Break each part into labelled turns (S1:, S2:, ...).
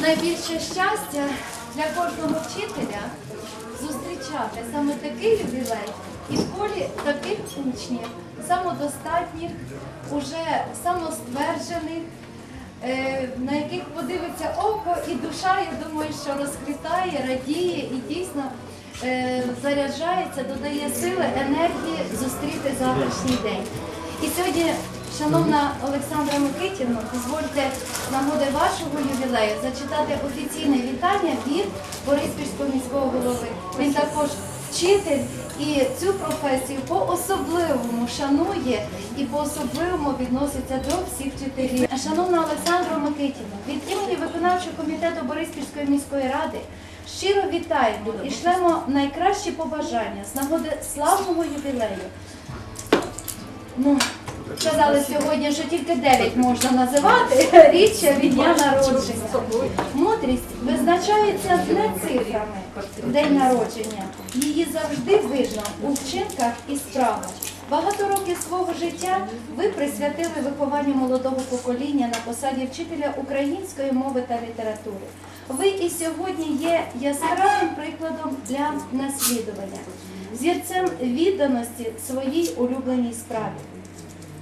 S1: Найбільше щастя для кожного вчителя зустрічати саме такий ювілей і в колі таких учнів, самодостатніх, уже самостверджених, е, на яких подивиться око і душа, я думаю, що розквітає, радіє і дійсно заряджається, додає сили, енергії зустріти завтрашній день. І сьогодні, шановна Олександра Микитівна, дозвольте нагоди вашого ювілею зачитати офіційне вітання від Бориспільського міського голови. Він також вчитель і цю професію по-особливому шанує і по-особливому відноситься до всіх вчителів. Шановна Олександра Микитіна, від імені виконавчого комітету Бориспільської міської ради щиро вітаємо і шлемо найкращі побажання з нагоди славного ювілею. Ну, сказали сьогодні, що тільки 9 можна називати річчя від дня народження. Мудрість визначається не цифрами день народження. Її завжди видно у вчинках і справах. Багато років свого життя ви присвятили вихованню молодого покоління на посаді вчителя української мови та літератури. Ви і сьогодні є яскравим прикладом для наслідування, зірцем відданості своїй улюбленій справі.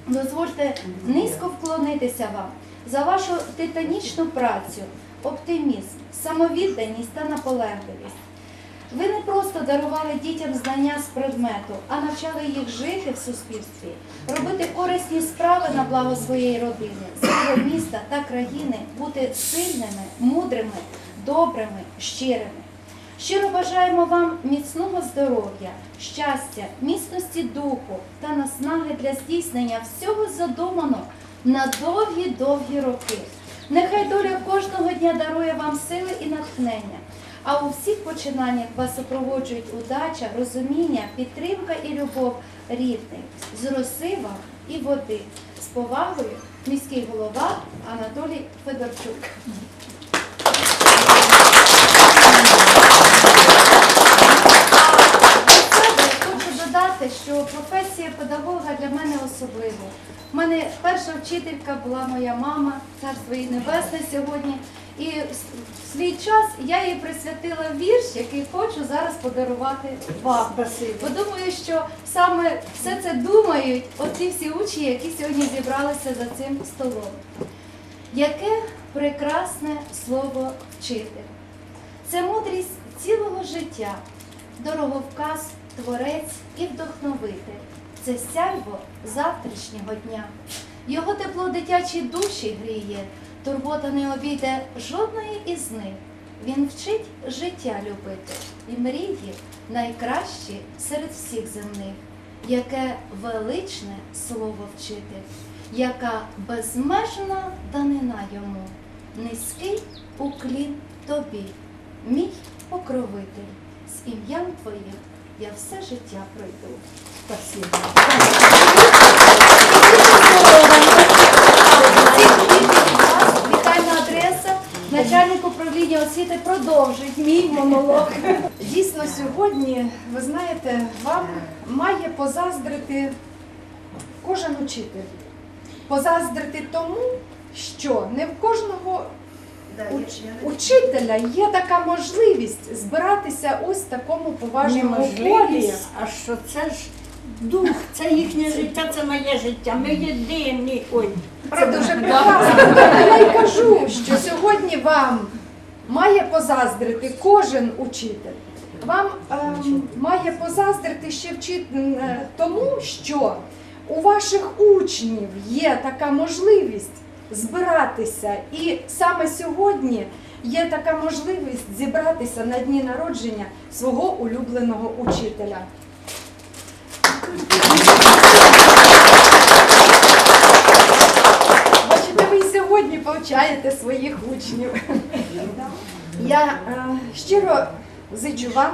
S1: Дозвольте низько вклонитися вам за вашу титанічну працю, оптимізм, самовідданість та наполегливість. Ви не просто дарували дітям знання з предмету, а навчали їх жити в суспільстві, робити корисні справи на благо своєї родини, свого міста та країни, бути сильними, мудрими, добрими, щирими. Щиро бажаємо вам міцного здоров'я, щастя, міцності духу та наснаги для здійснення всього задуманого на довгі-довгі роки. Нехай доля кожного дня дарує вам сили і натхнення, а у всіх починаннях вас супроводжують удача, розуміння, підтримка і любов рідних з роси вам і води. З повагою міський голова Анатолій Федорчук. Додати, що професія педагога для мене особлива. У мене перша вчителька була моя мама, царство їй небесне сьогодні. І в свій час я їй присвятила вірш, який хочу зараз подарувати вам. Бо думаю, що саме все це думають оці всі учні, які сьогодні зібралися за цим столом. Яке прекрасне слово вчитель! Це мудрість цілого життя, дороговказ, творець і вдохновитель. Це сяйво завтрашнього дня. Його тепло дитячі душі гріє, турбота не обійде жодної із них. Він вчить життя любити і мрії найкращі серед всіх земних. Яке величне слово вчитель, яка безмежна данина йому, низький уклін тобі, мій покровитель, з ім'ям твоїм я все життя пройду. Спасибо. Вітальна адреса. Начальник управління освіти продовжить мій монолог.
S2: Дійсно, сьогодні, ви знаєте, вам має позаздрити кожен учитель. Позаздрити тому, що не в кожного уч- учителя є така можливість збиратися ось в такому поважному колі.
S3: Неможливість, а що це ж дух, це їхнє життя, це моє життя. Ми єдині. Ой,
S2: Це дуже прекрасно. Тому Я й кажу, що сьогодні вам має позаздрити кожен учитель. Вам ем, має позаздрити ще вчит... е, тому, що у ваших учнів є така можливість збиратися. І саме сьогодні є така можливість зібратися на дні народження свого улюбленого учителя. Бачите, ви сьогодні повчаєте своїх учнів. Я е, щиро зичу вам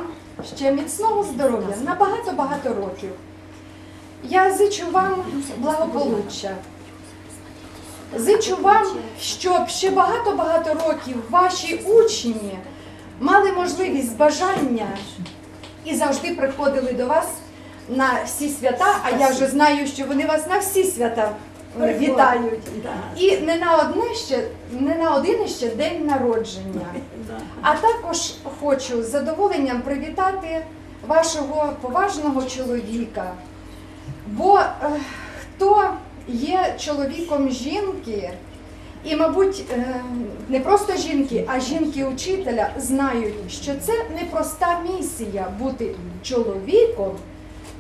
S2: ще міцного здоров'я на багато-багато років. Я зичу вам благополуччя. Зичу вам, щоб ще багато-багато років ваші учні мали можливість бажання і завжди приходили до вас на всі свята, а я вже знаю, що вони вас на всі свята вітають. І не на одне ще, не на один ще день народження. А також хочу з задоволенням привітати вашого поважного чоловіка. Бо е, хто є чоловіком жінки, і, мабуть, е, не просто жінки, а жінки-учителя знають, що це непроста місія бути чоловіком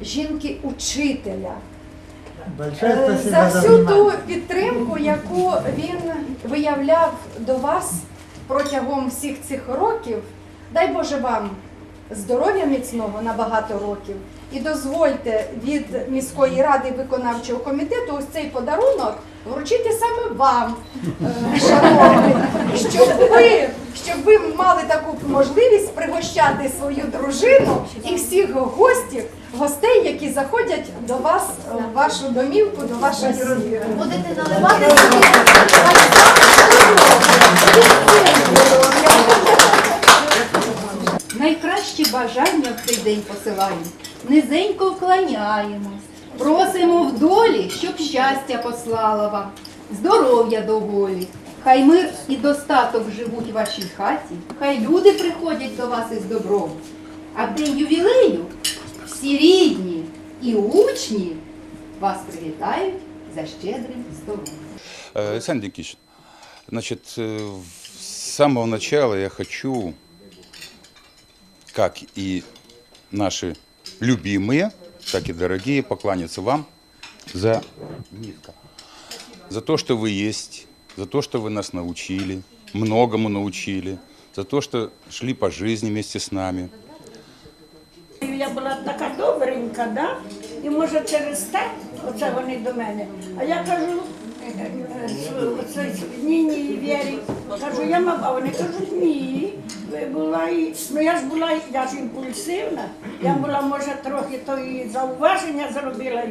S2: жінки-учителя. Е, за всю ту підтримку, яку він виявляв до вас протягом всіх цих років. Дай Боже вам здоров'я міцного на багато років. І дозвольте від міської ради виконавчого комітету ось цей подарунок вручити саме вам, е, шановні, щоб ви, щоб ви мали таку можливість пригощати свою дружину і всіх гостів, гостей, які заходять до вас в вашу домівку, до вашої сім'ї.
S1: Будете наливати собі
S4: Найкращі бажання в цей день посилаємо. Низенько вклоняємось. Просимо в долі, щоб щастя послала вам, здоров'я доволі. Хай мир і достаток живуть в вашій хаті, хай люди приходять до вас із добром. А в день ювілею всі рідні і учні вас привітають за щедрим.
S5: Э, Александр Никитич, значит, с самого начала я хочу, как и наши любимые, так и дорогие, покланяться вам за низко. За то, что вы есть, за то, что вы нас научили, многому научили, за то, что шли по жизни вместе с нами.
S3: Я була така добренька, да? і може через те, оце вони до мене. А я кажу, е, е, с- оце с- Ніні і Вірі, кажу, я мав, а вони кажуть, ні. Була і. Ну я ж була, я ж імпульсивна, я була, може, трохи то і зауваження зробила,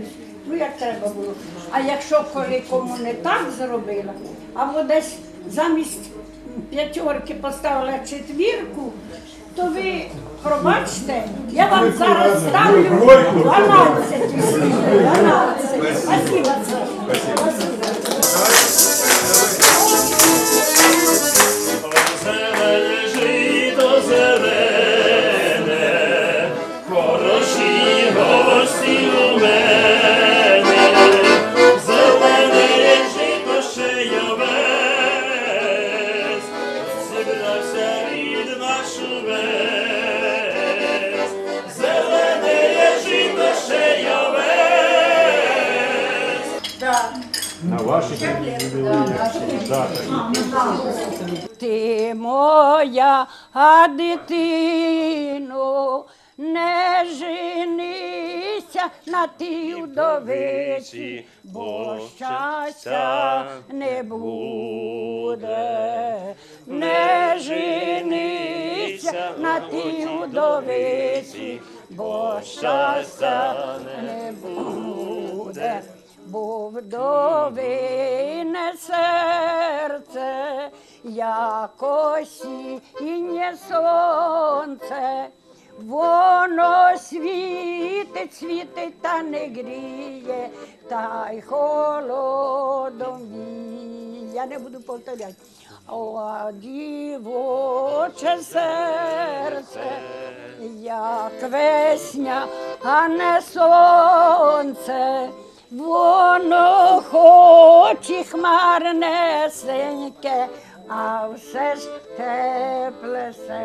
S3: ну як треба було. А якщо коли кому не так зробила, або десь замість п'ятерки поставила четвірку, то ви пробачте, я вам зараз ставлю 12 усіх, 12. Спасибо, Саша.
S6: Овес.
S3: Ти моя а дитино, не женися на тій вдовиці, бо щастя не буде. Не женися на тій вдовиці, бо щастя не буде. Бо вдовине серце, як осіннє сонце, воно світить, світить та не гріє, та й холодом віє. Я не буду повторяти. О, дівоче серце, як весня, а не сонце. Воно хоч і хмарнесеньке, а все ж теплесеньке.